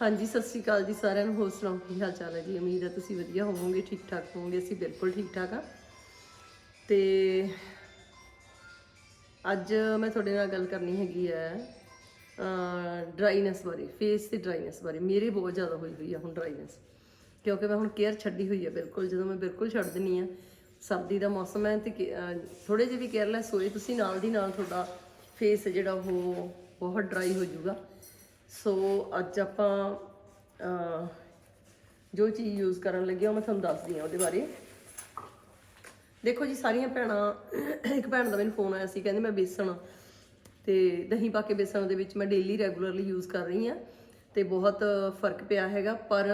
ਹਾਂਜੀ, ਸਤਿ ਸ਼੍ਰੀ ਅਕਾਲ ਜੀ ਸਾਰਿਆਂ ਨੂੰ। ਹੋਰ ਸੁਣਾਓ, ਕੀ ਹਾਲ ਚਾਲ ਹੈ ਜੀ? ਉਮੀਦ ਹੈ ਤੁਸੀਂ ਵਧੀਆ ਹੋਵੋਗੇ ਠੀਕ ਠਾਕ ਹੋਵੋਗੇ। ਅਸੀਂ ਬਿਲਕੁਲ ਠੀਕ ਠਾਕ ਆ ਤੇ ਅੱਜ ਮੈਂ ਤੁਹਾਡੇ ਨਾਲ ਗੱਲ ਕਰਨੀ ਹੈਗੀ ਹੈ ਡਰਾਈਨੈਸ ਬਾਰੇ ਫੇਸ ਤੇ ਡਰਾਈਨੈਸ ਬਾਰੇ। ਮੇਰੇ ਬਹੁਤ ਜ਼ਿਆਦਾ ਹੋਈ ਹੋਈ ਆ ਹੁਣ ਡਰਾਈਨੈਸ ਕਿਉਂਕਿ ਮੈਂ ਹੁਣ ਕੇਅਰ ਛੱਡੀ ਹੋਈ ਆ ਬਿਲਕੁਲ, ਜਦੋਂ ਮੈਂ ਬਿਲਕੁਲ ਛੱਡ ਦਿੰਨੀ ਆ। ਸਰਦੀ ਦਾ ਮੌਸਮ ਹੈ ਤੇ ਥੋੜੇ ਜਿਹੇ ਵੀ ਕੇਅਰਲੈਸ ਹੋਏ, ਤੁਸੀਂ ਨਾਲ ਦੀ ਨਾਲ ਤੁਹਾਡਾ ਫੇਸ ਜਿਹੜਾ ਉਹ ਬਹੁਤ ਡਰਾਈ ਹੋ ਜਾਊਗਾ। ਸੋ ਅੱਜ ਆਪਾਂ ਜੋ ਚੀਜ਼ ਯੂਜ਼ ਕਰਨ ਲੱਗੇ ਹਾਂ ਉਹ ਮੈਂ ਤੁਹਾਨੂੰ ਦੱਸਦੀ ਹਾਂ ਉਹਦੇ ਬਾਰੇ। ਦੇਖੋ ਜੀ, ਸਾਰੀਆਂ ਭੈਣਾਂ, ਇੱਕ ਭੈਣ ਦਾ ਮੈਨੂੰ ਫੋਨ ਆਇਆ ਸੀ, ਕਹਿੰਦੇ ਮੈਂ ਬੇਸਣ ਤੇ ਦਹੀਂ ਪਾ ਕੇ ਬੇਸਣ ਦੇ ਵਿੱਚ ਮੈਂ ਡੇਲੀ ਰੈਗੂਲਰਲੀ ਯੂਜ਼ ਕਰ ਰਹੀ ਹਾਂ ਤੇ ਬਹੁਤ ਫ਼ਰਕ ਪਿਆ ਹੈਗਾ, ਪਰ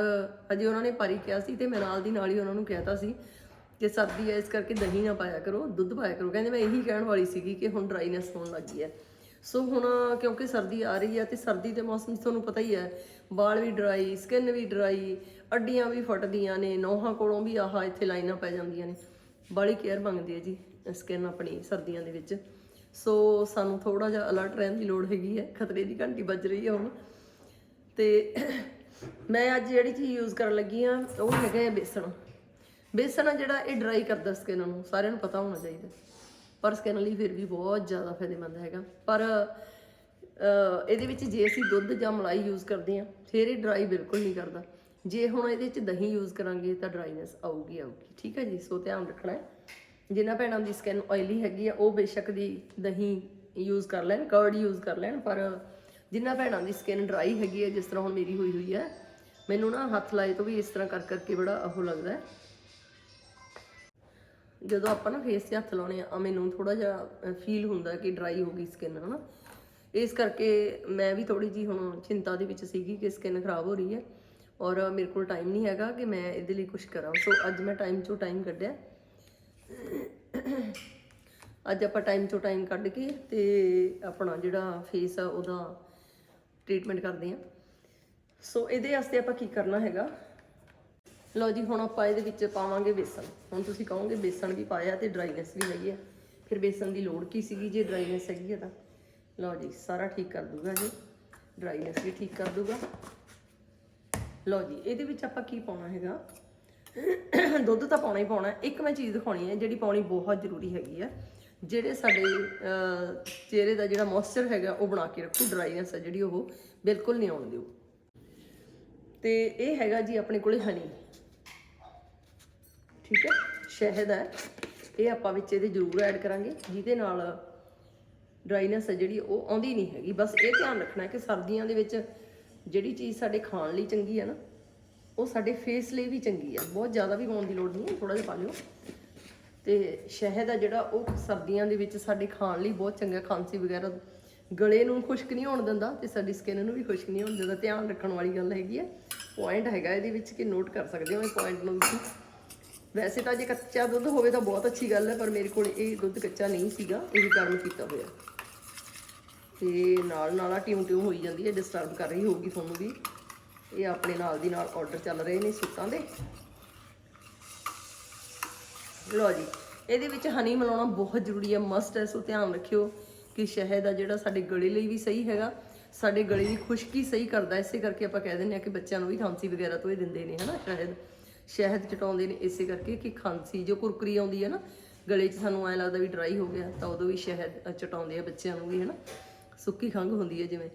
ਅਜੇ ਉਹਨਾਂ ਨੇ ਪਾਰੀ ਕਿਹਾ ਸੀ ਤੇ ਮੈਂ ਨਾਲ ਦੀ ਨਾਲ ਹੀ ਉਹਨਾਂ ਨੂੰ ਕਹਿਤਾ ਸੀ ਕਿ ਸਰਦੀ ਹੈ, ਇਸ ਕਰਕੇ ਦਹੀਂ ਨਾ ਪਾਇਆ ਕਰੋ, ਦੁੱਧ ਪਾਇਆ ਕਰੋ। ਕਹਿੰਦੇ ਮੈਂ ਇਹੀ ਕਹਿਣ ਵਾਲੀ ਸੀਗੀ ਕਿ ਹੁਣ ਡਰਾਈਨੈਸ ਹੋਣ ਲੱਗੀ ਹੈ। ਸੋ ਹੁਣ ਕਿਉਂਕਿ ਸਰਦੀ ਆ ਰਹੀ ਹੈ ਤੇ ਸਰਦੀ ਦੇ ਮੌਸਮ 'ਚ ਤੁਹਾਨੂੰ ਪਤਾ ਹੀ ਹੈ, ਵਾਲ ਵੀ ਡਰਾਈ ਸਕਿਨ ਵੀ ਡਰਾਈ ਅੱਡੀਆਂ ਵੀ ਫਟਦੀਆਂ ਨੇ, ਨੋਹਾਂ ਕੋਲੋਂ ਵੀ ਆਹ ਇੱਥੇ ਲਾਈਨਾਂ ਪੈ ਜਾਂਦੀਆਂ ਨੇ। ਬੜੀ ਕੇਅਰ ਮੰਗਦੀ ਹੈ ਜੀ ਸਕਿਨ ਆਪਣੀ ਸਰਦੀਆਂ ਦੇ ਵਿੱਚ। ਸੋ ਸਾਨੂੰ ਥੋੜਾ ਜਿਹਾ ਅਲਰਟ ਰਹਿਣ ਦੀ ਲੋੜ ਹੈਗੀ ਹੈ, ਖਤਰੇ ਦੀ ਘੰਟੀ ਵੱਜ ਰਹੀ ਹੈ ਹੁਣ। ਤੇ ਮੈਂ ਅੱਜ ਜਿਹੜੀ ਚੀਜ਼ ਯੂਜ਼ ਕਰਨ ਲੱਗੀ ਆ ਉਹ ਹੈਗਾ ਹੈ ਬੇਸਣ। ਬੇਸਣ ਆ ਜਿਹੜਾ ਇਹ ਡਰਾਈ ਕਰਦਾ ਸਕਿਨ ਨੂੰ, ਸਾਰਿਆਂ ਨੂੰ ਪਤਾ ਹੋਣਾ ਚਾਹੀਦਾ। ਪਰ ਸਕਿਨ ਲਈ ਫਿਰ ਵੀ ਬਹੁਤ ਜ਼ਿਆਦਾ ਫਾਇਦੇਮੰਦ ਹੈਗਾ। ਪਰ ਇਹਦੇ ਵਿੱਚ ਜੇ ਅਸੀਂ ਦੁੱਧ ਜਾਂ ਮਲਾਈ ਯੂਜ਼ ਕਰਦੇ ਆ ਫਿਰ ਇਹ ਡਰਾਈ ਬਿਲਕੁਲ ਨਹੀਂ ਕਰਦਾ। ਜੇ ਹੁਣ ਇਹਦੇ ਵਿੱਚ ਦਹੀਂ ਯੂਜ਼ ਕਰਾਂਗੇ ਤਾਂ ਡਰਾਈਨੈਸ ਆਊਗੀ ਆਊਗੀ। ਠੀਕ ਹੈ ਜੀ? ਸੋ ਧਿਆਨ ਰੱਖਣਾ ਹੈ। ਜਿਨ੍ਹਾਂ ਭੈਣਾਂ ਦੀ ਸਕਿਨ ਆਇਲੀ ਹੈਗੀ ਆ, ਉਹ ਬੇਸ਼ੱਕ ਦੀ ਦਹੀਂ ਯੂਜ਼ ਕਰ ਲੈਣ ਕਰਡ ਯੂਜ਼ ਕਰ ਲੈਣ, ਪਰ ਜਿਨ੍ਹਾਂ ਭੈਣਾਂ ਦੀ ਸਕਿਨ ਡਰਾਈ ਹੈਗੀ ਹੈ ਜਿਸ ਤਰ੍ਹਾਂ ਹੁਣ ਮੇਰੀ ਹੋਈ ਹੋਈ ਹੈ ਮੈਨੂੰ ਨਾ ਹੱਥ ਲਾਏ ਤੋਂ ਵੀ ਇਸ ਤਰ੍ਹਾਂ ਕਰ ਕਰਕੇ ਬੜਾ ਉਹ ਲੱਗਦਾ ਹੈ। ਜਦੋਂ ਆਪਾਂ ਨਾ ਫੇਸ ਤੇ ਹੱਥ ਲਾਉਣੇ ਆ ਮੈਨੂੰ ਥੋੜਾ ਜਿਹਾ ਫੀਲ ਹੁੰਦਾ ਕਿ ਡਰਾਈ ਹੋ ਗਈ ਸਕਿਨ ਹਨਾ? ਇਸ ਕਰਕੇ ਮੈਂ ਵੀ ਥੋੜੀ ਜੀ ਹੁਣ ਚਿੰਤਾ ਦੇ ਵਿੱਚ ਸੀਗੀ ਕਿ ਸਕਿਨ ਖਰਾਬ ਹੋ ਰਹੀ ਹੈ ਔਰ ਮੇਰੇ ਕੋਲ ਟਾਈਮ ਨਹੀਂ ਹੈਗਾ ਕਿ ਮੈਂ ਇਹਦੇ ਲਈ ਕੁਝ ਕਰਾਂ। ਸੋ ਅੱਜ ਮੈਂ ਟਾਈਮ ਚੋਂ ਟਾਈਮ ਕੱਢਿਆ। ਅੱਜ ਆਪਾਂ ਟਾਈਮ ਚੋਂ ਟਾਈਮ ਕੱਢ ਕੇ ਤੇ ਆਪਣਾ ਜਿਹੜਾ ਫੇਸ ਆ, ਉਹਦਾ ਟ੍ਰੀਟਮੈਂਟ ਕਰਦੇ ਆ ਸੋ ਇਹਦੇ ਵਾਸਤੇ ਆਪਾਂ ਕੀ ਕਰਨਾ ਹੈਗਾ? ਲਓ ਜੀ, ਹੁਣ ਆਪਾਂ ਇਹਦੇ ਵਿੱਚ ਪਾਵਾਂਗੇ ਬੇਸਨ। ਹੁਣ ਤੁਸੀਂ ਕਹੋਗੇ ਬੇਸਣ ਵੀ ਪਾਇਆ ਤੇ ਡਰਾਈਨੈਸ ਵੀ ਹੈਗੀ ਹੈ ਫਿਰ ਬੇਸਨ ਦੀ ਲੋੜ ਕੀ ਸੀਗੀ? ਜੇ ਡਰਾਈਨੈਸ ਹੈਗੀ ਹੈ ਤਾਂ। ਲਓ ਜੀ, ਸਾਰਾ ਠੀਕ ਕਰ ਦੂਗਾ ਜੀ। ਡਰਾਈਨੈਸ ਵੀ ਠੀਕ ਕਰ ਦੂਗਾ ਲਓ ਜੀ, ਇਹਦੇ ਵਿੱਚ ਆਪਾਂ ਕੀ ਪਾਉਣਾ ਹੈਗਾ? ਦੁੱਧ ਤਾਂ ਪਾਉਣਾ ਹੀ ਪਾਉਣਾ। ਇੱਕ ਮੈਂ ਚੀਜ਼ ਦਿਖਾਉਣੀ ਹੈ ਜਿਹੜੀ ਪਾਉਣੀ ਬਹੁਤ ਜ਼ਰੂਰੀ ਹੈਗੀ ਹੈ ਜਿਹੜੇ ਸਾਡੇ ਚਿਹਰੇ ਦਾ ਜਿਹੜਾ ਮੋਇਸਚਰ ਹੈਗਾ, ਉਹ ਬਣਾ ਕੇ ਰੱਖੋ। ਡਰਾਈਨੈਸ ਹੈ ਜਿਹੜੀ ਉਹ ਬਿਲਕੁਲ ਨਹੀਂ ਆਉਣ ਦਿਓ। ਤੇ ਇਹ ਹੈਗਾ ਜੀ ਆਪਣੇ ਕੋਲੇ ਹਨੀ ਠੀਕ ਹੈ? ਸ਼ਹਿਦ ਹੈ। ਇਹ ਆਪਾਂ ਵਿੱਚ ਇਹਦੇ ਜ਼ਰੂਰ ਐਡ ਕਰਾਂਗੇ, ਜਿਹਦੇ ਨਾਲ ਡਰਾਈਨੈਸ ਹੈ ਜਿਹੜੀ, ਉਹ ਆਉਂਦੀ ਨਹੀਂ ਹੈਗੀ। ਬਸ ਇਹ ਧਿਆਨ ਰੱਖਣਾ ਕਿ ਸਰਦੀਆਂ ਦੇ ਵਿੱਚ ਜਿਹੜੀ ਚੀਜ਼ ਸਾਡੇ ਖਾਣ ਲਈ ਚੰਗੀ ਹੈ ਨਾ, ਉਹ ਸਾਡੇ ਫੇਸ ਲਈ ਵੀ ਚੰਗੀ ਹੈ। ਬਹੁਤ ਜ਼ਿਆਦਾ ਵੀ ਪਾਉਣ ਦੀ ਲੋੜ ਨਹੀਂ ਹੈ ਥੋੜਾ ਜਿਹਾ ਪਾ ਲਿਓ। ਤੇ ਸ਼ਹਿਦ ਆ ਜਿਹੜਾ, ਉਹ ਸਰਦੀਆਂ ਦੇ ਵਿੱਚ ਸਾਡੇ ਖਾਣ ਲਈ ਬਹੁਤ ਚੰਗਾ, ਖਾਂਸੀ ਵਗੈਰਾ, ਗਲੇ ਨੂੰ ਖੁਸ਼ਕ ਨਹੀਂ ਹੋਣ ਦਿੰਦਾ ਤੇ ਸਾਡੀ ਸਕਿਨ ਨੂੰ ਵੀ ਖੁਸ਼ਕ ਨਹੀਂ ਹੋਣ ਦਿੰਦਾ। ਧਿਆਨ ਰੱਖਣ ਵਾਲੀ ਗੱਲ ਹੈਗੀ ਹੈ। ਪੁਆਇੰਟ ਹੈਗਾ ਇਹਦੇ ਵਿੱਚ ਕਿ ਨੋਟ ਕਰ ਸਕਦੇ ਹੋ ਇਹ ਪੁਆਇੰਟ ਨੂੰ ਤੁਸੀਂ। ਵੈਸੇ ਤਾਂ ਜੇ ਕੱਚਾ ਦੁੱਧ ਹੋਵੇ ਤਾਂ ਬਹੁਤ ਅੱਛੀ ਗੱਲ ਹੈ, ਪਰ ਮੇਰੇ ਕੋਲ ਇਹ ਦੁੱਧ ਕੱਚਾ ਨਹੀਂ ਸੀਗਾ, ਇਹ ਗਰਮ ਕੀਤਾ ਹੋਇਆ। ਤੇ ਨਾਲ ਨਾਲ ਆ ਟਿਊ ਟਿਊ ਹੋਈ ਜਾਂਦੀ ਹੈ ਡਿਸਟਰਬ ਕਰ ਰਹੀ ਹੋਊਗੀ ਤੁਹਾਨੂੰ ਵੀ। ਇਹ ਆਪਣੇ ਨਾਲ ਦੀ ਨਾਲ ਆਰਡਰ ਚੱਲ ਰਹੇ ਨੇ ਸੂਟਾਂ ਦੇ। ਲਓ ਜੀ, ਇਹਦੇ ਵਿੱਚ ਹਨੀ ਮਿਲਾਉਣਾ ਬਹੁਤ ਜ਼ਰੂਰੀ ਹੈ ਮਸਟ ਹੈ, ਸੋ ਧਿਆਨ ਰੱਖਿਓ ਕਿ ਸ਼ਹਿਦ ਆ ਜਿਹੜਾ ਸਾਡੇ ਗਲੇ ਲਈ ਵੀ ਸਹੀ ਹੈਗਾ, ਸਾਡੇ ਗਲੇ ਦੀ ਖੁਸ਼ਕੀ ਸਹੀ ਕਰਦਾ, ਇਸੇ ਕਰਕੇ ਆਪਾਂ ਕਹਿ ਦਿੰਦੇ ਆ ਕਿ ਬੱਚਿਆਂ ਨੂੰ ਵੀ ਖਾਂਸੀ ਵਗੈਰਾ ਤੋਂ ਇਹ ਦਿੰਦੇ ਨੇ, ਹਨਾ, ਸ਼ਹਿਦ। ਸ਼ਹਿਦ ਚਟਾਉਂਦੇ ਨੇ ਇਸੇ ਕਰਕੇ ਕਿ ਖਾਂਸੀ, ਜੋ ਕੁਰਕਰੀ ਆਉਂਦੀ ਹੈ ਨਾ, ਗਲੇ 'ਚ ਸਾਨੂੰ ਐ ਲੱਗਦਾ ਵੀ ਡਰਾਈ ਹੋ ਗਿਆ, ਤਾਂ ਉਦੋਂ ਵੀ ਸ਼ਹਿਦ ਚਟਾਉਂਦੇ ਆ ਬੱਚਿਆਂ ਨੂੰ ਵੀ ਹੈ ਨਾ ਸੁੱਕੀ ਖੰਘ ਹੁੰਦੀ ਹੈ ਜਿਵੇਂ।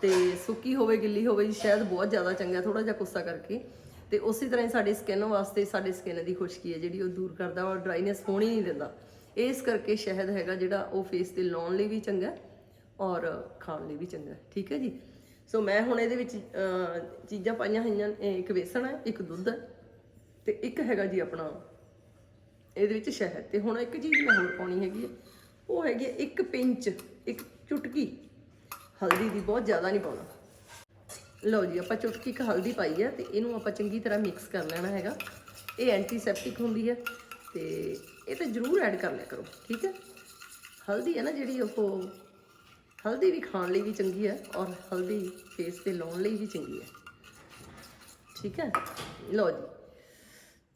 ਤੇ ਸੁੱਕੀ ਹੋਵੇ, ਗਿੱਲੀ ਹੋਵੇ ਜੀ ਸ਼ਹਿਦ ਬਹੁਤ ਜ਼ਿਆਦਾ ਚੰਗਾ ਥੋੜਾ ਜਿਹਾ ਕੁੱਸਾ ਕਰਕੇ। ਤੇ ਉਸੇ ਤਰ੍ਹਾਂ ਹੀ ਸਾਡੀ ਸਕਿਨ ਵਾਸਤੇ ਸਾਡੇ ਸਕਿਨ ਦੀ ਖੁਸ਼ਕੀ ਹੈ, ਜਿਹੜੀ ਉਹ ਦੂਰ ਕਰਦਾ ਔਰ ਡਰਾਈਨੈਸ ਹੋਣੀ ਨਹੀਂ ਦਿੰਦਾ। ਇਸ ਕਰਕੇ ਸ਼ਹਿਦ ਹੈਗਾ ਜਿਹੜਾ, ਉਹ ਫੇਸ ਤੇ ਲਾਉਣ ਲਈ ਵੀ ਚੰਗਾ ਔਰ ਖਾਣ ਲਈ ਵੀ ਚੰਗਾ ਠੀਕ ਹੈ ਜੀ? ਸੋ ਮੈਂ ਹੁਣ ਇਹਦੇ ਵਿੱਚ ਚੀਜ਼ਾਂ ਪਾਈਆਂ ਹੋਈਆਂ ਇੱਕ ਬੇਸਣ ਹੈ, ਇੱਕ ਦੁੱਧ ਹੈ। ਤੇ ਇੱਕ ਹੈਗਾ ਜੀ ਆਪਣਾ, ਇਹਦੇ ਵਿੱਚ ਸ਼ਹਿਦ, ਤੇ ਹੁਣ ਇੱਕ ਚੀਜ਼ ਮੈਂ ਹੋਰ ਪਾਉਣੀ ਹੈਗੀ ਹੈ ਉਹ ਹੈਗੀ ਹੈ ਇੱਕ ਪਿੰਚ, ਇੱਕ ਚੁਟਕੀ। ਹਲਦੀ ਦੀ ਬਹੁਤ ਜ਼ਿਆਦਾ ਨਹੀਂ ਪਾਉਣਾ। ਲਓ ਜੀ, ਆਪਾਂ ਚੁਟਕੀ ਇੱਕ ਹਲਦੀ ਪਾਈ ਹੈ ਤੇ ਇਹਨੂੰ ਆਪਾਂ ਚੰਗੀ ਤਰ੍ਹਾਂ ਮਿਕਸ ਕਰ ਲੈਣਾ ਹੈਗਾ। ਇਹ ਐਂਟੀਸੈਪਟਿਕ ਹੁੰਦੀ ਹੈ ਤੇ ਇਹ ਤਾਂ ਜ਼ਰੂਰ ਐਡ ਕਰ ਲਿਆ ਕਰੋ, ਠੀਕ ਹੈ ਹਲਦੀ ਹੈ ਨਾ ਜਿਹੜੀ ਉਹ, ਹਲਦੀ ਵੀ ਖਾਣ ਲਈ ਵੀ ਚੰਗੀ ਹੈ ਔਰ ਹਲਦੀ ਫੇਸ ਤੇ ਲਾਉਣ ਲਈ ਵੀ ਚੰਗੀ ਹੈ ਠੀਕ ਹੈ ਲਓ ਜੀ।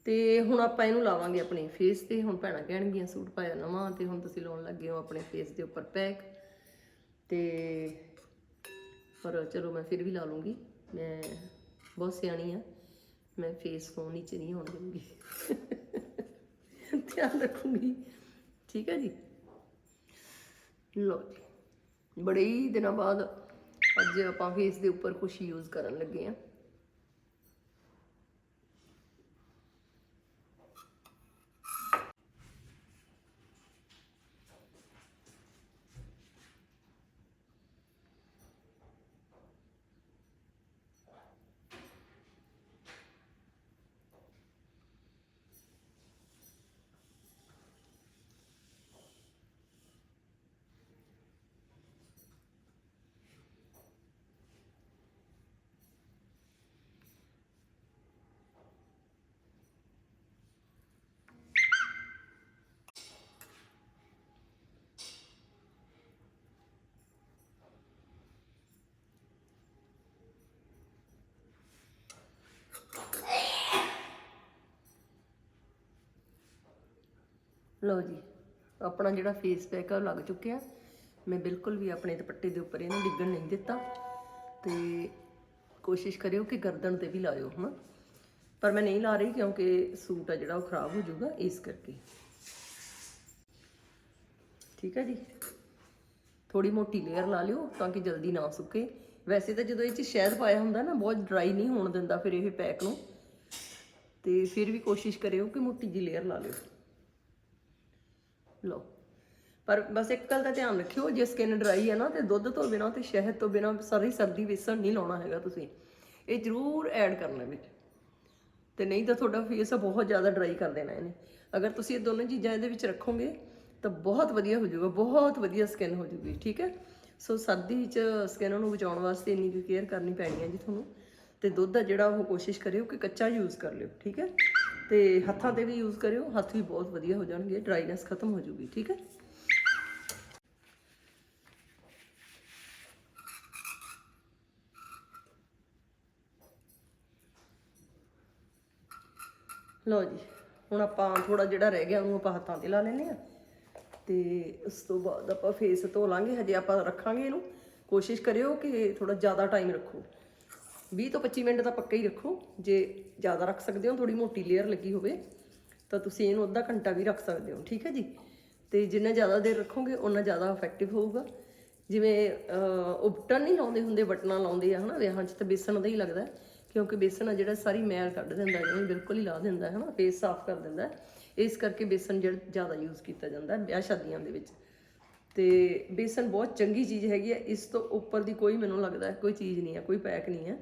ਤੇ ਹੁਣ ਆਪਾਂ ਇਹਨੂੰ ਲਾਵਾਂਗੇ ਆਪਣੇ ਫੇਸ ਤੇ, ਹੁਣ ਭੈਣਾਂ ਕਹਿਣਗੀਆਂ ਸੂਟ ਪਾਇਆ ਨਵਾਂ ਤੇ ਹੁਣ ਤੁਸੀਂ ਲਾਉਣ ਲੱਗੇ ਹੋ ਆਪਣੇ ਫੇਸ ਦੇ ਉੱਪਰ ਪੈਕ ਤੇ ਪਰ ਚਲੋ ਮੈਂ ਫਿਰ ਵੀ ਲਾ ਲੂੰਗੀ ਮੈਂ ਬਹੁਤ ਸਿਆਣੀ ਆ। ਮੈਂ ਫੇਸ ਫੋਨ ਨੀਚੇ ਨਹੀਂ ਹੋਣ ਦੂੰਗੀ ਧਿਆਨ ਰੱਖੂੰਗੀ। ਠੀਕ ਹੈ ਜੀ? ਲੋ ਜੀ। ਬੜੇ ਹੀ ਦਿਨਾਂ ਬਾਅਦ ਅੱਜ ਆਪਾਂ ਫੇਸ ਦੇ ਉੱਪਰ ਕੁਝ ਯੂਜ਼ ਕਰਨ ਲੱਗੇ ਆ। ਲਓ ਜੀ, ਆਪਣਾ ਜਿਹੜਾ ਫੇਸ ਪੈਕ ਆ ਉਹ ਲੱਗ ਚੁੱਕਿਆ। ਮੈਂ ਬਿਲਕੁਲ ਵੀ ਆਪਣੇ ਦੁਪੱਟੇ ਦੇ ਉੱਪਰ ਇਹਨੂੰ ਡਿੱਗਣ ਨਹੀਂ ਦਿੱਤਾ। ਤੇ ਕੋਸ਼ਿਸ਼ ਕਰਿਓ ਕਿ ਗਰਦਨ ਤੇ ਵੀ ਲਾਇਓ ਹਾਂ ਪਰ ਮੈਂ ਨਹੀਂ ਲਾ ਰਹੀ ਕਿਉਂਕਿ ਸੂਟ ਆ ਜਿਹੜਾ ਉਹ ਖਰਾਬ ਹੋ ਜਾਊਗਾ, ਇਸ ਕਰਕੇ। ਠੀਕ ਹੈ ਜੀ? ਥੋੜੀ ਮੋਟੀ ਲੇਅਰ ਲਾ ਲਿਓ ਤਾਂ ਕਿ ਜਲਦੀ ਨਾ ਸੁੱਕੇ। ਵੈਸੇ ਤਾਂ ਜਦੋਂ ਇਹ ਚ ਸ਼ਹਿਦ ਪਾਇਆ ਹੁੰਦਾ ਨਾ, ਬਹੁਤ ਡਰਾਈ ਨਹੀਂ ਹੋਣ ਦਿੰਦਾ ਫਿਰ ਇਹ ਪੈਕ ਨੂੰ। ਤੇ ਫਿਰ ਵੀ ਕੋਸ਼ਿਸ਼ ਕਰਿਓ ਕਿ ਮੋਟੀ ਜੀ ਲੇਅਰ ਲਾ ਲਿਓ। ਲਓ। ਪਰ ਬਸ ਇੱਕ ਗੱਲ ਦਾ ਧਿਆਨ ਰੱਖਿਓ, ਜੇ ਸਕਿਨ ਡਰਾਈ ਹੈ ਨਾ ਤੇ ਦੁੱਧ ਤੋਂ ਬਿਨਾ ਤੇ ਸ਼ਹਿਦ ਤੋਂ ਬਿਨਾ ਸਾਰੀ ਸਰਦੀ ਵੇਸਣ ਨਹੀਂ ਲਾਉਣਾ ਹੈਗਾ ਤੁਸੀਂ। ਇਹ ਜ਼ਰੂਰ ਐਡ ਕਰਨਾ ਵਿੱਚ। ਤੇ ਨਹੀਂ ਤਾਂ ਤੁਹਾਡਾ ਫੇਸ ਬਹੁਤ ਜ਼ਿਆਦਾ ਡਰਾਈ ਕਰ ਦੇਣਾ ਇਹਨੇ। ਅਗਰ ਤੁਸੀਂ ਇਹ ਦੋਨੋਂ ਚੀਜ਼ਾਂ ਇਹਦੇ ਵਿੱਚ ਰੱਖੋਗੇ, ਤਾਂ ਬਹੁਤ ਵਧੀਆ ਹੋ ਜਾਊਗਾ, ਬਹੁਤ ਵਧੀਆ ਸਕਿਨ ਹੋ ਜਾਊਗੀ, ਠੀਕ ਹੈ? ਸੋ ਸਰਦੀ 'ਚ ਸਕਿਨ ਨੂੰ ਬਚਾਉਣ ਵਾਸਤੇ ਇੰਨੀ ਕੁ ਕੇਅਰ ਕਰਨੀ ਪੈਣੀ ਹੈ ਜੀ ਤੁਹਾਨੂੰ। ਤੇ ਦੁੱਧ ਆ ਜਿਹੜਾ ਉਹ ਕੋਸ਼ਿਸ਼ ਕਰਿਓ ਕਿ ਕੱਚਾ ਯੂਜ਼ ਕਰ ਲਿਓ, ਠੀਕ ਹੈ? ਤੇ ਹੱਥਾਂ ਤੇ ਵੀ ਯੂਜ਼ ਕਰਿਓ, ਹੱਥ ਵੀ ਬਹੁਤ ਵਧੀਆ ਹੋ ਜਾਣਗੇ ਡਰਾਈਨੈਸ ਖਤਮ ਹੋ ਜੂਗੀ, ਠੀਕ ਹੈ? ਲਓ ਜੀ, ਹੁਣ ਆਪਾਂ ਥੋੜਾ ਜਿਹੜਾ ਰਹਿ ਗਿਆ, ਉਹਨੂੰ ਆਪਾਂ ਹੱਥਾਂ ਤੇ ਲਾ ਲੈਨੇ ਆ ਤੇ ਉਸ ਤੋਂ ਬਾਅਦ ਆਪਾਂ ਫੇਸ ਧੋ ਲਾਂਗੇ, ਹਜੇ ਆਪਾਂ ਰੱਖਾਂਗੇ ਇਹਨੂੰ। ਕੋਸ਼ਿਸ਼ ਕਰਿਓ ਕਿ ਥੋੜਾ ਜ਼ਿਆਦਾ ਟਾਈਮ ਰੱਖੋ। 20 ਤੋਂ 25 ਮਿੰਟ ਤਾਂ ਪੱਕਾ ਹੀ ਰੱਖੋ। ਜੇ ਜ਼ਿਆਦਾ ਰੱਖ ਸਕਦੇ ਹੋ ਥੋੜੀ ਮੋਟੀ ਲੇਅਰ ਲੱਗੀ ਹੋਵੇ ਤਾਂ ਤੁਸੀਂ ਇਹਨੂੰ ਅੱਧਾ ਘੰਟਾ ਵੀ ਰੱਖ ਸਕਦੇ ਹੋ ਠੀਕ ਹੈ ਜੀ? ਤੇ ਜਿੰਨਾ ਜ਼ਿਆਦਾ ਦੇਰ ਰੱਖੋਗੇ ਉਨਾ ਜ਼ਿਆਦਾ ਇਫੈਕਟਿਵ ਹੋਊਗਾ। ਜਿਵੇਂ ਅਹ, ਨਹੀਂ ਲਾਉਂਦੇ ਹੁੰਦੇ ਬਟਨਾਂ ਲਾਉਂਦੇ ਆ ਹਨਾ? ਵਿਆਹਾਂ 'ਚ ਤਾਂ ਬੇਸਣ ਦਾ ਹੀ ਲੱਗਦਾ ਕਿਉਂਕਿ ਬੇਸਣ ਆ ਜਿਹੜਾ ਸਾਰੀ ਮੈਲ ਕੱਢ ਦਿੰਦਾ ਇਹਨੂੰ ਬਿਲਕੁਲ ਹੀ ਲਾ ਦਿੰਦਾ ਹੈ ਹਨਾ? ਫੇਸ ਸਾਫ਼ ਕਰ ਦਿੰਦਾ ਇਸ ਕਰਕੇ ਬੇਸਣ ਜਿਹੜਾ ਜ਼ਿਆਦਾ ਯੂਜ਼ ਕੀਤਾ ਜਾਂਦਾ ਵਿਆਹ ਸ਼ਾਦੀਆਂ ਦੇ ਵਿੱਚ। ਤੇ ਬੇਸਣ ਬਹੁਤ ਚੰਗੀ ਚੀਜ਼ ਹੈਗੀ ਹੈ ਇਸ ਤੋਂ ਉੱਪਰ ਦੀ ਕੋਈ ਮੈਨੂੰ ਲੱਗਦਾ ਕੋਈ ਚੀਜ਼ ਨਹੀਂ ਹੈ ਕੋਈ ਪੈਕ ਨਹੀਂ ਹੈ।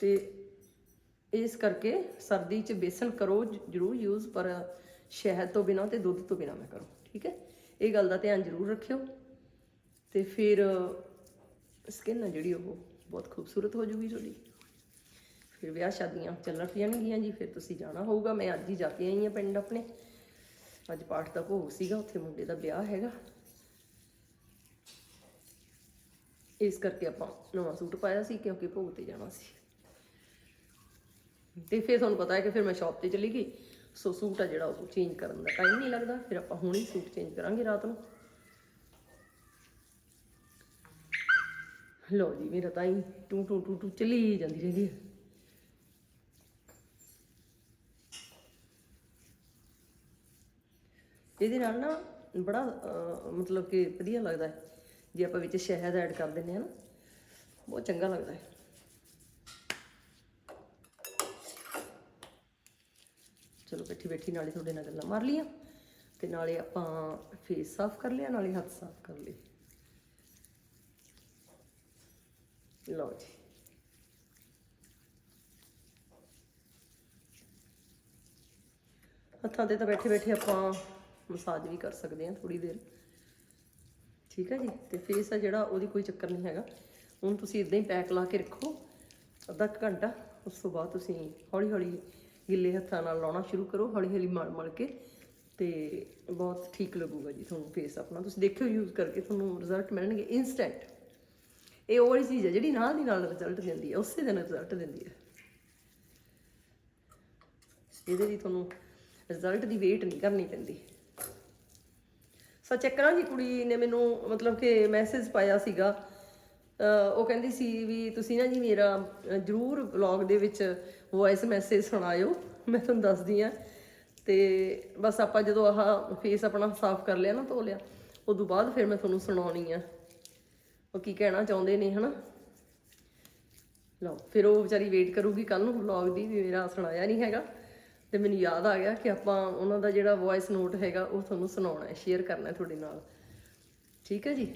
ਤੇ ਇਸ ਕਰਕੇ ਸਰਦੀ 'ਚ ਬੇਸਣ ਕਰੋ ਜ਼ਰੂਰ ਯੂਜ਼ ਪਰ ਸ਼ਹਿਦ ਤੋਂ ਬਿਨਾ ਤੇ ਦੁੱਧ ਤੋਂ ਬਿਨਾ ਮੈਂ ਕਰੋ, ਠੀਕ ਹੈ? ਇਹ ਗੱਲ ਦਾ ਧਿਆਨ ਜ਼ਰੂਰ ਰੱਖਿਓ। ਤੇ ਫਿਰ ਸਕਿਨ ਆ ਜਿਹੜੀ ਉਹ ਬਹੁਤ ਖੂਬਸੂਰਤ ਹੋ ਜੂਗੀ ਤੁਹਾਡੀ। ਫਿਰ ਵਿਆਹ ਸ਼ਾਦੀਆਂ ਚੱਲਣ ਜਾਣਗੀਆਂ ਜੀ, ਫਿਰ ਤੁਸੀਂ ਜਾਣਾ ਹੋਊਗਾ। ਮੈਂ ਅੱਜ ਹੀ ਜਾ ਕੇ ਆਈ ਹਾਂ ਪਿੰਡ ਆਪਣੇ। ਅੱਜ ਪਾਠ ਦਾ ਭੋਗ ਸੀਗਾ, ਉੱਥੇ ਮੁੰਡੇ ਦਾ ਵਿਆਹ ਹੈਗਾ। ਇਸ ਕਰਕੇ ਆਪਾਂ ਨਵਾਂ ਸੂਟ ਪਾਇਆ ਸੀ, ਕਿਉਂਕਿ ਭੋਗ ਤੇ ਜਾਣਾ ਸੀ। ਤੇ ਫਿਰ ਤੁਹਾਨੂੰ ਪਤਾ ਹੈ ਕਿ ਫਿਰ ਮੈਂ ਸ਼ਾਪ ਤੇ ਚਲੀ ਗਈ। ਸੋ ਸੂਟ ਆ ਜਿਹੜਾ ਉਹ ਚੇਂਜ ਕਰਨ ਦਾ ਟਾਈਮ ਨਹੀਂ ਲੱਗਦਾ। ਫਿਰ ਆਪਾਂ ਹੁਣੇ ਹੀ ਸੂਟ ਚੇਂਜ ਕਰਾਂਗੇ ਰਾਤ ਨੂੰ। ਲੋ ਜੀ, ਮੇਰਾ ਤਾਂ ਹੀ ਟੂ ਟੂ ਟੂ ਟੂ ਚਲੀ ਜਾਂਦੀ ਰਹਿੰਦੀ ਹੈ। ਇਹਦੇ ਨਾਲ ਨਾ ਬੜਾ ਮਤਲਬ ਕਿ ਵਧੀਆ ਲੱਗਦਾ ਹੈ। ਜੇ ਆਪਾਂ ਵਿੱਚ ਸ਼ਹਿਦ ਐਡ ਕਰ ਦਿੰਦੇ ਹਾਂ ਨਾ, ਬਹੁਤ ਚੰਗਾ ਲੱਗਦਾ ਹੈ ਚਲੋ ਬੈਠੀ ਬੈਠੀ ਨਾਲੇ ਤੁਹਾਡੇ ਨਾਲ ਗੱਲਾਂ ਮਾਰ ਲੀਆਂ ਤੇ ਨਾਲੇ ਆਪਾਂ ਫੇਸ ਸਾਫ਼ ਕਰ ਲਿਆ, ਨਾਲੇ ਹੱਥ ਸਾਫ਼ ਕਰ ਲਏ। ਲਓ ਜੀ। ਹੱਥਾਂ ਤੇ ਤਾਂ ਬੈਠੇ ਬੈਠੇ ਆਪਾਂ ਮਸਾਜ ਵੀ ਕਰ ਸਕਦੇ ਹਾਂ ਥੋੜੀ ਦੇਰ। ਠੀਕ ਹੈ ਜੀ? ਤੇ ਫੇਸ ਆ ਜਿਹੜਾ, ਉਹਦੀ ਕੋਈ ਚੱਕਰ ਨਹੀਂ ਹੈਗਾ। ਹੁਣ ਤੁਸੀਂ ਇਦਾਂ ਹੀ ਪੈਕ ਲਾ ਕੇ ਰੱਖੋ, ਅੱਧਾ ਕੁ ਘੰਟਾ, ਉਸ ਤੋਂ ਬਾਅਦ ਤੁਸੀਂ ਹੌਲੀ ਹੌਲੀ ਗਿੱਲੇ ਹੱਥਾਂ ਨਾਲ ਲਾਉਣਾ ਸ਼ੁਰੂ ਕਰੋ, ਹੌਲੀ ਹੌਲੀ ਮਲ ਮਲ ਕੇ ਤੇ ਬਹੁਤ ਠੀਕ ਲੱਗੂਗਾ ਜੀ ਤੁਹਾਨੂੰ ਫੇਸ ਆਪਣਾ। ਤੁਸੀਂ ਦੇਖਿਓ ਯੂਜ਼ ਕਰਕੇ ਤੁਹਾਨੂੰ ਰਿਜ਼ਲਟ ਮਿਲਣਗੇ ਇਨਸਟੈਂਟ ਇਹ ਉਹ ਵਾਲੀ ਚੀਜ਼ ਹੈ ਜਿਹੜੀ ਨਾਲ ਦੀ ਨਾਲ ਰਿਜ਼ਲਟ ਦਿੰਦੀ ਹੈ ਉਸੇ ਦਿਨ ਰਿਜ਼ਲਟ ਦਿੰਦੀ ਹੈ ਇਹਦੇ ਲਈ ਤੁਹਾਨੂੰ ਰਿਜ਼ਲਟ ਦੀ ਵੇਟ ਨਹੀਂ ਕਰਨੀ ਪੈਂਦੀ। ਸੱਚ ਇੱਕ ਦੀ ਕੁੜੀ ਨੇ ਮੈਨੂੰ ਮਤਲਬ ਕਿ ਮੈਸੇਜ ਪਾਇਆ ਸੀਗਾ ਉਹ ਕਹਿੰਦੀ ਸੀ ਵੀ ਤੁਸੀਂ ਨਾ ਜੀ ਮੇਰਾ ਜ਼ਰੂਰ ਵਲੌਗ ਦੇ ਵਿੱਚ ਵੌਇਸ ਮੈਸੇਜ ਸੁਣਾਇਓ, ਮੈਂ ਤੁਹਾਨੂੰ ਦੱਸਦੀ ਆ ਤੇ ਬਸ ਆਪਾਂ ਜਦੋਂ ਆਹ ਫੇਸ ਆਪਣਾ ਸਾਫ਼ ਕਰ ਲਿਆ ਨਾ, ਧੋ ਲਿਆ, ਉਦੋਂ ਬਾਅਦ ਫਿਰ ਮੈਂ ਤੁਹਾਨੂੰ ਸੁਣਾਉਣੀ ਆ। ਉਹ ਕੀ ਕਹਿਣਾ ਚਾਹੁੰਦੇ ਨੇ, ਹਨਾ? ਲਓ, ਫਿਰ ਉਹ ਵਿਚਾਰੀ ਵੇਟ ਕਰੂਗੀ ਕੱਲ ਨੂੰ ਵਲੌਗ ਦੀ ਵੀ ਮੇਰਾ ਸੁਣਾਇਆ ਨਹੀਂ ਹੈਗਾ। ਤੇ ਮੈਨੂੰ ਯਾਦ ਆ ਗਿਆ ਕਿ ਆਪਾਂ ਉਹਨਾਂ ਦਾ ਜਿਹੜਾ ਵੌਇਸ ਨੋਟ ਹੈਗਾ, ਉਹ ਤੁਹਾਨੂੰ ਸੁਣਾਉਣਾ ਹੈ ਸ਼ੇਅਰ ਕਰਨਾ ਹੈ ਤੁਹਾਡੇ ਨਾਲ। ਠੀਕ ਹੈ ਜੀ?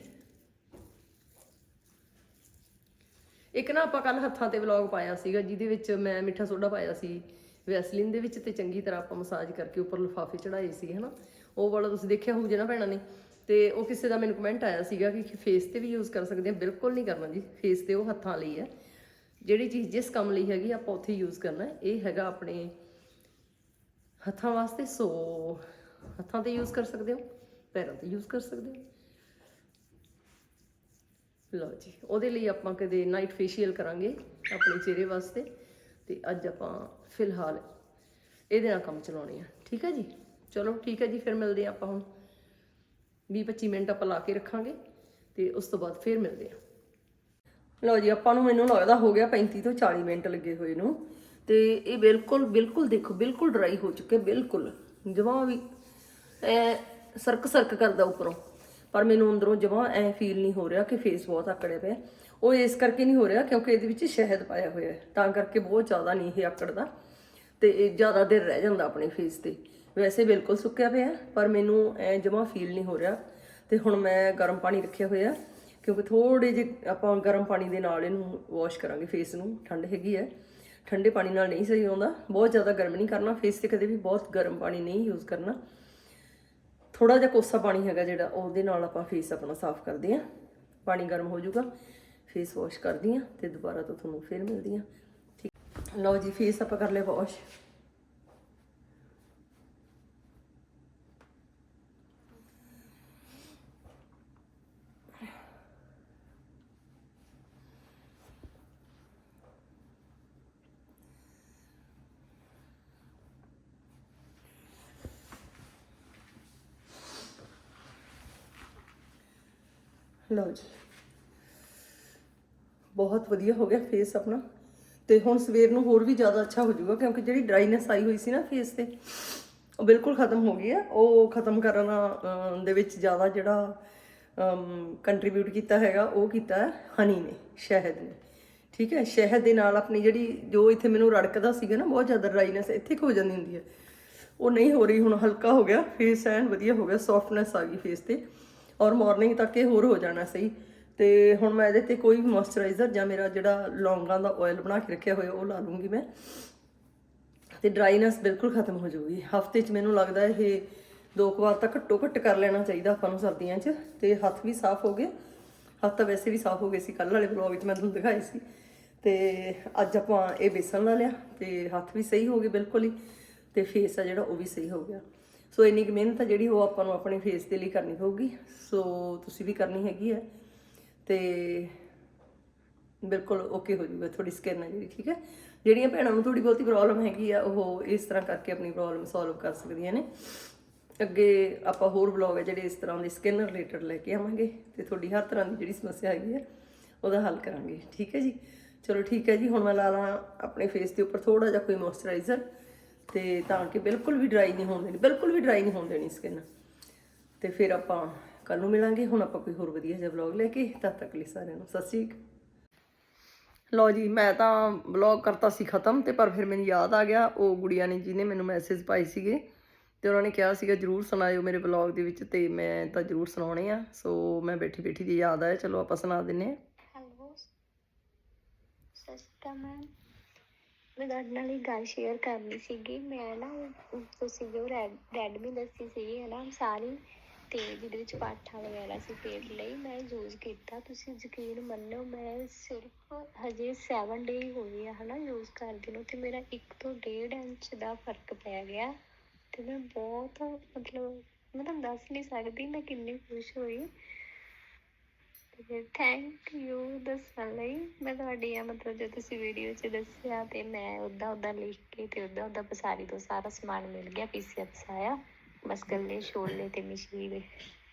ਇੱਕ ਨਾ ਆਪਾਂ ਕੱਲ ਹੱਥਾਂ ਤੇ ਵਲੌਗ ਪਾਇਆ ਸੀਗਾ, ਜਿਹਦੇ ਵਿੱਚ ਮੈਂ ਮਿੱਠਾ ਸੋਡਾ ਪਾਇਆ ਸੀ ਵੈਸਲਿਨ ਦੇ ਵਿੱਚ ਤੇ ਚੰਗੀ ਤਰ੍ਹਾਂ ਆਪਾਂ ਮਸਾਜ ਕਰਕੇ ਉੱਪਰ ਲਿਫਾਫੇ ਚੜਾਏ ਸੀ, ਹਨਾ? ਉਹ ਵਾਲਾ ਤੁਸੀਂ ਦੇਖਿਆ ਹੋਊ ਜੇ ਨਾ ਭੈਣਾਂ ਨੇ? ਤੇ ਉਹ ਕਿਸੇ ਦਾ ਮੈਨੂੰ ਕਮੈਂਟ ਆਇਆ ਸੀਗਾ ਕਿ ਫੇਸ ਤੇ ਵੀ ਯੂਜ਼ ਕਰ ਸਕਦੇ ਆ। ਬਿਲਕੁਲ ਨਹੀਂ ਕਰਨਾ ਜੀ ਫੇਸ ਤੇ ਉਹ ਹੱਥਾਂ ਲਈ ਹੈ ਜਿਹੜੀ ਚੀਜ਼ ਜਿਸ ਕੰਮ ਲਈ ਹੈਗੀ ਆਪਾਂ ਉੱਥੇ ਯੂਜ਼ ਕਰਨਾ ਇਹ ਹੈਗਾ ਆਪਣੇ ਹੱਥਾਂ ਵਾਸਤੇ ਸੋ ਹੱਥਾਂ ਤੇ ਯੂਜ਼ ਕਰ ਸਕਦੇ ਹੋ, ਪੈਰਾਂ ਤੇ ਯੂਜ਼ ਕਰ ਸਕਦੇ ਹੋ। ਲਓ ਜੀ, ਉਹਦੇ ਲਈ ਆਪਾਂ ਕਦੇ ਨਾਈਟ ਫੇਸ਼ੀਅਲ ਕਰਾਂਗੇ ਆਪਣੇ ਚਿਹਰੇ ਵਾਸਤੇ ਤੇ ਅੱਜ ਆਪਾਂ ਫਿਲਹਾਲ ਇਹਦੇ ਨਾਲ ਕੰਮ ਚਲਾਉਣੇ ਆ, ਠੀਕ ਹੈ ਜੀ? ਚਲੋ ਠੀਕ ਹੈ ਜੀ, ਫਿਰ ਮਿਲਦੇ ਆ ਆਪਾਂ ਹੁਣ। 20 25 ਮਿੰਟ ਆਪਾਂ ਲਾ ਕੇ ਰੱਖਾਂਗੇ ਤੇ ਉਸ ਤੋਂ ਬਾਅਦ ਫਿਰ ਮਿਲਦੇ ਆ ਲਓ ਜੀ, ਆਪਾਂ ਨੂੰ ਮੈਨੂੰ ਲੱਗਦਾ ਹੋ ਗਿਆ 35 ਤੋਂ 40 ਮਿੰਟ ਲੱਗੇ ਹੋਏ ਨੂੰ ਤੇ ਇਹ ਬਿਲਕੁਲ ਬਿਲਕੁਲ ਦੇਖੋ, ਬਿਲਕੁਲ ਡਰਾਈ ਹੋ ਚੁੱਕੇ, ਬਿਲਕੁਲ। ਜਮਾਂ ਵੀ ਐ ਸਰਕ ਸਰਕ ਕਰਦਾ ਉੱਪਰੋਂ। ਪਰ ਮੈਨੂੰ ਅੰਦਰੋਂ ਜਮਾਂ ਐ ਫੀਲ ਨਹੀਂ ਹੋ ਰਿਹਾ ਕਿ ਫੇਸ ਬਹੁਤ ਆਕੜਿਆ ਪਿਆ ਉਹ ਇਸ ਕਰਕੇ ਨਹੀਂ ਹੋ ਰਿਹਾ ਕਿਉਂਕਿ ਇਹਦੇ ਵਿੱਚ ਸ਼ਹਿਦ ਪਾਇਆ ਹੋਇਆ ਹੈ। ਤਾਂ ਕਰਕੇ ਬਹੁਤ ਜ਼ਿਆਦਾ ਨਹੀਂ ਇਹ ਆਕੜਦਾ ਤੇ ਇਹ ਜ਼ਿਆਦਾ ਦੇਰ ਰਹਿ ਜਾਂਦਾ ਆਪਣੇ ਫੇਸ ਤੇ। ਵੈਸੇ ਬਿਲਕੁਲ ਸੁੱਕਿਆ ਪਿਆ, ਪਰ ਮੈਨੂੰ ਐ ਜਮਾਂ ਫੀਲ ਨਹੀਂ ਹੋ ਰਿਹਾ। ਤੇ ਹੁਣ ਮੈਂ ਗਰਮ ਪਾਣੀ ਰੱਖਿਆ ਹੋਇਆ ਕਿਉਂਕਿ ਥੋੜੇ ਜਿਹੇ ਆਪਾਂ ਗਰਮ ਪਾਣੀ ਦੇ ਨਾਲ ਇਹਨੂੰ ਵਾਸ਼ ਕਰਾਂਗੇ ਫੇਸ ਨੂੰ। ਠੰਡ ਹੈਗੀ ਹੈ। ਠੰਡੇ ਪਾਣੀ ਨਾਲ ਨਹੀਂ ਸਹੀ ਆਉਂਦਾ। ਬਹੁਤ ਜ਼ਿਆਦਾ ਗਰਮ ਨਹੀਂ ਕਰਨਾ। ਫੇਸ ਤੇ ਕਦੇ ਵੀ ਬਹੁਤ ਗਰਮ ਪਾਣੀ ਨਹੀਂ ਯੂਜ਼ ਕਰਨਾ। ਥੋੜਾ ਜਿਹਾ ਕੋਸਾ ਪਾਣੀ ਹੈਗਾ ਜਿਹੜਾ, ਉਹਦੇ ਨਾਲ ਆਪਾਂ ਫੇਸ ਆਪਣਾ ਸਾਫ਼ ਕਰਦੇ ਆਂ ਪਾਣੀ ਗਰਮ ਹੋ ਜਾਊਗਾ ਫੇਸ ਵਾਸ਼ ਕਰਦੀ ਆਂ ਤੇ ਦੁਬਾਰਾ ਤੋਂ ਤੁਹਾਨੂੰ ਫਿਰ ਮਿਲਦੀ ਆਂ ਠੀਕ। ਲਓ ਜੀ ਫੇਸ ਆਪਾਂ ਕਰ ਲਿਆ ਵਾਸ਼ ਲਓ ਜੀ। ਬਹੁਤ ਵਧੀਆ ਹੋ ਗਿਆ ਫੇਸ ਆਪਣਾ। ਤੇ ਹੁਣ ਸਵੇਰ ਨੂੰ ਹੋਰ ਵੀ ਜ਼ਿਆਦਾ ਅੱਛਾ ਹੋ ਜਾਊਗਾ, ਕਿਉਂਕਿ ਜਿਹੜੀ ਡਰਾਈਨੈਸ ਆਈ ਹੋਈ ਸੀ ਨਾ ਫੇਸ ਤੇ, ਉਹ ਬਿਲਕੁਲ ਖਤਮ ਹੋ ਗਈ ਹੈ। ਉਹ ਖਤਮ ਕਰਨ ਦੇ ਵਿੱਚ ਜ਼ਿਆਦਾ ਜਿਹੜਾ ਕੰਟਰੀਬਿਊਟ ਕੀਤਾ ਹੈਗਾ, ਉਹ ਕੀਤਾ ਹੈ ਹਨੀ ਨੇ, ਸ਼ਹਿਦ ਨੇ। ਠੀਕ ਹੈ? ਸ਼ਹਿਦ ਦੇ ਨਾਲ ਆਪਣੀ ਜਿਹੜੀ, ਜੋ ਇੱਥੇ ਮੈਨੂੰ ਰੜਕਦਾ ਸੀਗਾ ਨਾ, ਬਹੁਤ ਜ਼ਿਆਦਾ ਡਰਾਈਨੈਸ ਇੱਥੇ ਕੁ ਹੋ ਜਾਂਦੀ ਹੁੰਦੀ ਹੈ। ਉਹ ਨਹੀਂ ਹੋ ਰਹੀ, ਹੁਣ ਹਲਕਾ ਹੋ ਗਿਆ ਫੇਸ ਐਨ ਵਧੀਆ ਹੋ ਗਿਆ ਸੌਫਟਨੈਸ ਆ ਗਈ ਫੇਸ ਤੇ। ਔਰ ਮਾਰਨਿੰਗ ਤੱਕ ਇਹ ਹੋਰ ਹੋ ਜਾਣਾ ਸਹੀ। ਤੇ ਹੁਣ ਮੈਂ ਇਹਦੇ ਤੇ ਕੋਈ ਵੀ ਮੋਇਸਚਰਾਈਜ਼ਰ ਜਾਂ ਮੇਰਾ ਜਿਹੜਾ ਲੌਂਗਾਂ ਦਾ ਆਇਲ ਬਣਾ ਕੇ ਰੱਖਿਆ ਹੋਇਆ, ਉਹ ਲਾ ਲੂੰਗੀ ਮੈਂ। ਤੇ ਡਰਾਈਨੈਸ ਬਿਲਕੁਲ ਖਤਮ ਹੋ ਜਾਊਗੀ। ਹਫ਼ਤੇ 'ਚ ਮੈਨੂੰ ਲੱਗਦਾ ਇਹ ਦੋ ਕੁ ਵਾਰ ਤਾਂ ਘੱਟੋ ਘੱਟ ਕਰ ਲੈਣਾ ਚਾਹੀਦਾ ਆਪਾਂ ਨੂੰ ਸਰਦੀਆਂ 'ਚ। ਤੇ ਹੱਥ ਵੀ ਸਾਫ਼ ਹੋ ਗਏ। ਹੱਥ ਤਾਂ ਵੈਸੇ ਵੀ ਸਾਫ਼ ਹੋ ਗਏ ਸੀ ਕੱਲ੍ਹ ਵਾਲੇ ਵਲੌਗ ਵਿੱਚ ਮੈਂ ਤੁਹਾਨੂੰ ਦਿਖਾਈ ਸੀ। ਤੇ ਅੱਜ ਆਪਾਂ ਇਹ ਬੇਸਨ ਲਾ ਲਿਆ ਤੇ ਹੱਥ ਵੀ ਸਹੀ ਹੋ ਗਏ ਬਿਲਕੁਲ ਹੀ। ਤੇ ਫੇਸ ਆ ਜਿਹੜਾ ਉਹ ਵੀ ਸਹੀ ਹੋ ਗਿਆ। ਸੋ ਇੰਨੀ ਕੁ ਮਿਹਨਤ ਆ ਜਿਹੜੀ ਉਹ ਆਪਾਂ ਨੂੰ ਆਪਣੇ ਫੇਸ ਦੇ ਲਈ ਕਰਨੀ ਪਊਗੀ। ਸੋ ਤੁਸੀਂ ਵੀ ਕਰਨੀ ਹੈਗੀ ਹੈ ਤੇ ਬਿਲਕੁਲ ਓਕੇ ਹੋ ਜੂਗਾ ਤੁਹਾਡੀ ਸਕਿਨ ਹੈ ਜਿਹੜੀ, ਠੀਕ ਹੈ? ਜਿਹੜੀਆਂ ਭੈਣਾਂ ਨੂੰ ਥੋੜੀ ਬਹੁਤੀ ਪ੍ਰੋਬਲਮ ਹੈਗੀ ਆ, ਉਹ ਇਸ ਤਰ੍ਹਾਂ ਕਰਕੇ ਆਪਣੀ ਪ੍ਰੋਬਲਮ ਸੋਲਵ ਕਰ ਸਕਦੀਆਂ ਨੇ। ਅੱਗੇ ਆਪਾਂ ਹੋਰ ਵਲੌਗ ਹੈ ਜਿਹੜੇ ਇਸ ਤਰ੍ਹਾਂ ਦੇ ਸਕਿਨ ਰਿਲੇਟਡ ਲੈ ਕੇ ਆਵਾਂਗੇ ਤੇ ਤੁਹਾਡੀ ਹਰ ਤਰ੍ਹਾਂ ਦੀ ਜਿਹੜੀ ਸਮੱਸਿਆ ਹੈਗੀ ਹੈ ਉਹਦਾ ਹੱਲ ਕਰਾਂਗੇ। ਠੀਕ ਹੈ ਜੀ? ਚਲੋ ਠੀਕ ਹੈ ਜੀ, ਹੁਣ ਮੈਂ ਲਾ ਲਾਂ ਆਪਣੇ ਫੇਸ ਦੇ ਉੱਪਰ ਥੋੜਾ ਜਿਹਾ ਕੋਈ ਮੋਇਸਚਰਾਈਜ਼ਰ ਤੇ ਤਾਂ ਕਿ ਬਿਲਕੁਲ ਵੀ ਡਰਾਈ ਨਹੀਂ ਹੋਣ ਦੇਣੀ, ਬਿਲਕੁਲ ਵੀ ਡਰਾਈ ਨਹੀਂ ਹੋਣ ਦੇਣੀ ਸਕਿਨ ਤੇ ਫਿਰ ਆਪਾਂ ਕੱਲ ਨੂੰ ਮਿਲਾਂਗੇ, ਹੁਣ ਆਪਾਂ ਕੋਈ ਹੋਰ ਵਧੀਆ ਜਿਹਾ ਵਲੌਗ ਲੈ ਕੇ, ਤਦ ਤੱਕ ਲਈ ਸਾਰਿਆਂ ਨੂੰ, ਸਤਿ ਸ਼੍ਰੀ ਅਕਾਲ। ਲਓ ਜੀ, ਮੈਂ ਤਾਂ ਵਲੌਗ ਕਰਤਾ ਸੀ ਖਤਮ, ਤੇ ਪਰ ਫਿਰ ਮੈਨੂੰ ਯਾਦ ਆ ਗਿਆ, ਉਹ ਗੁੜੀਆ ਨੇ ਜਿਹਨੇ ਮੈਨੂੰ ਮੈਸੇਜ ਪਾਈ ਸੀਗੇ, ਤੇ ਉਹਨਾਂ ਨੇ ਕਿਹਾ ਸੀਗਾ, ਜਰੂਰ ਸੁਣਾਇਓ ਮੇਰੇ ਵਲੌਗ ਦੇ ਵਿੱਚ, ਤੇ ਮੈਂ ਤਾਂ ਜਰੂਰ ਸੁਣਾਉਣੇ ਆ। ਸੋ ਮੈਂ ਬੈਠੀ ਬੈਠੀ ਦੀ ਯਾਦ ਆਇਆ, ਚਲੋ ਆਪਾਂ ਸੁਣਾ ਦਿੰਨੇ ਆ। ਹੈਲੋ ਸਤਿ ਸ਼੍ਰੀ ਅਕਾਲ ਮੈਮ ਮੈਂ ਤੁਹਾਡੇ ਨਾਲ ਇੱਕ ਗੱਲ ਸ਼ੇਅਰ ਕਰਨੀ ਸੀਗੀ। ਮੈਂ ਨਾ ਉਹ- ਤੁਸੀਂ ਜੋ ਰੈਡ ਰੈਡਮੀ ਦੱਸੀ ਸੀਗੀ, ਹੈ ਨਾ ਸਾਰੀ ਤੇ ਜਿਹਦੇ ਵਿੱਚ ਪਾਠਾ ਵਗੈਰਾ ਸੀ ਪੇਟ ਲਈ ਮੈਂ ਯੂਜ਼ ਕੀਤਾ। ਤੁਸੀਂ ਯਕੀਨ ਮੰਨੋ, ਮੈਂ ਸਿਰਫ ਹਜੇ 7 ਡੇ ਹੀ ਹੋਏ ਆ ਹਨਾ ਯੂਜ਼ ਕਰਦੇ ਨੂੰ, ਤੇ ਮੇਰਾ 1 ਤੋਂ 1.5 ਇੰਚ ਦਾ ਫ਼ਰਕ ਪੈ ਗਿਆ। ਤੇ ਮੈਂ ਬਹੁਤ ਮਤਲਬ, ਮੈਂ ਤੁਹਾਨੂੰ ਦੱਸ ਨਹੀਂ ਸਕਦੀ ਮੈਂ ਕਿੰਨੀ ਖੁਸ਼ ਹੋਈ। ਤੇ ਥੈਂਕ ਯੂ ਦੱਸਣ ਲਈ। ਮੈਂ ਤੁਹਾਡੀ ਆ ਮਤਲਬ ਜੇ ਤੁਸੀਂ ਵੀਡੀਓ 'ਚ ਦੱਸਿਆ ਤੇ ਮੈਂ ਉਦਾਂ ਉਦਾਂ ਲਿਖ ਕੇ ਤੇ ਉਦਾਂ ਉਦਾਂ ਪਸਾਰੀ ਤੋਂ ਸਾਰਾ ਸਮਾਨ ਮਿਲ ਗਿਆ ਪੀਸੀਆ ਪਸਾਇਆ ਬਸ ਗੱਲੇ ਛੋਲੇ ਤੇ ਮਿਸ਼ਰੀ ਦੇ।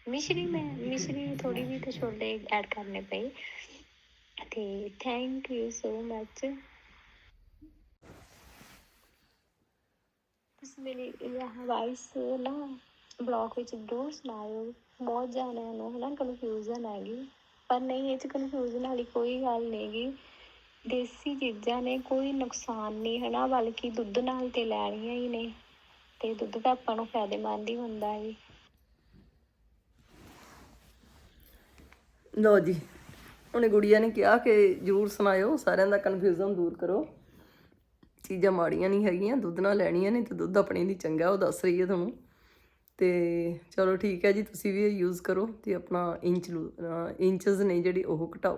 ਮਿਸ਼ਰੀ ਮੈਂ, ਮਿਸ਼ਰੀ ਥੋੜੀ ਵੀ ਤੇ ਛੋਲੇ ਐਡ ਕਰਨੇ ਪਏ। ਤੇ ਥੈਂਕ ਯੂ ਸੋ ਮੱਚ ਤੁਸੀਂ ਮੇਰੀ ਇਹ ਵਾਇਸ ਨਾ ਬਲੌਗ ਵਿੱਚ ਜ਼ਰੂਰ ਸੁਣਾਇਓ। ਬਹੁਤ ਜਾਣਿਆਂ ਨੂੰ ਹਨਾ ਕਨਫਿਊਜ਼ਨ ਹੈਗੀ ਪਰ ਨਹੀਂ, ਇਹ ਚ ਕਨਫਿਊਜ਼ਨ ਵਾਲੀ ਕੋਈ ਗੱਲ ਨਹੀਂਗੀ ਦੇਸੀ ਚੀਜ਼ਾਂ ਨੇ ਕੋਈ ਨੁਕਸਾਨ ਨਹੀਂ ਹਨਾ, ਬਲਕਿ ਦੁੱਧ ਨਾਲ ਤੇ ਲੈਣੀਆਂ ਹੀ ਨੇ। ਤੇ ਦੁੱਧ ਤਾਂ ਆਪਾਂ ਨੂੰ ਫਾਇਦੇਮੰਦ ਹੀ ਹੁੰਦਾ ਹੈ ਲਓ ਜੀ, ਉਹਨੇ ਗੁੜੀਆ ਨੇ ਕਿਹਾ ਕਿ ਜਰੂਰ ਸੁਣਾਇਓ, ਸਾਰਿਆਂ ਦਾ ਕਨਫਿਊਜ਼ਨ ਦੂਰ ਕਰੋ। ਚੀਜ਼ਾਂ ਮਾੜੀਆਂ ਨਹੀਂ ਹੈਗੀਆਂ, ਦੁੱਧ ਨਾਲ ਲੈਣੀਆਂ ਨੇ ਤੇ ਦੁੱਧ ਆਪਣੇ ਲਈ ਚੰਗਾ, ਉਹ ਦੱਸ ਰਹੀ ਹੈ ਤੁਹਾਨੂੰ। ਤੇ ਚਲੋ ਠੀਕ ਹੈ ਜੀ, ਤੁਸੀਂ ਵੀ ਇਹ ਯੂਜ਼ ਕਰੋ ਤੇ ਆਪਣਾ ਇੰਚ ਇੰਚਸ ਨੇ ਜਿਹੜੀ ਉਹ ਘਟਾਓ।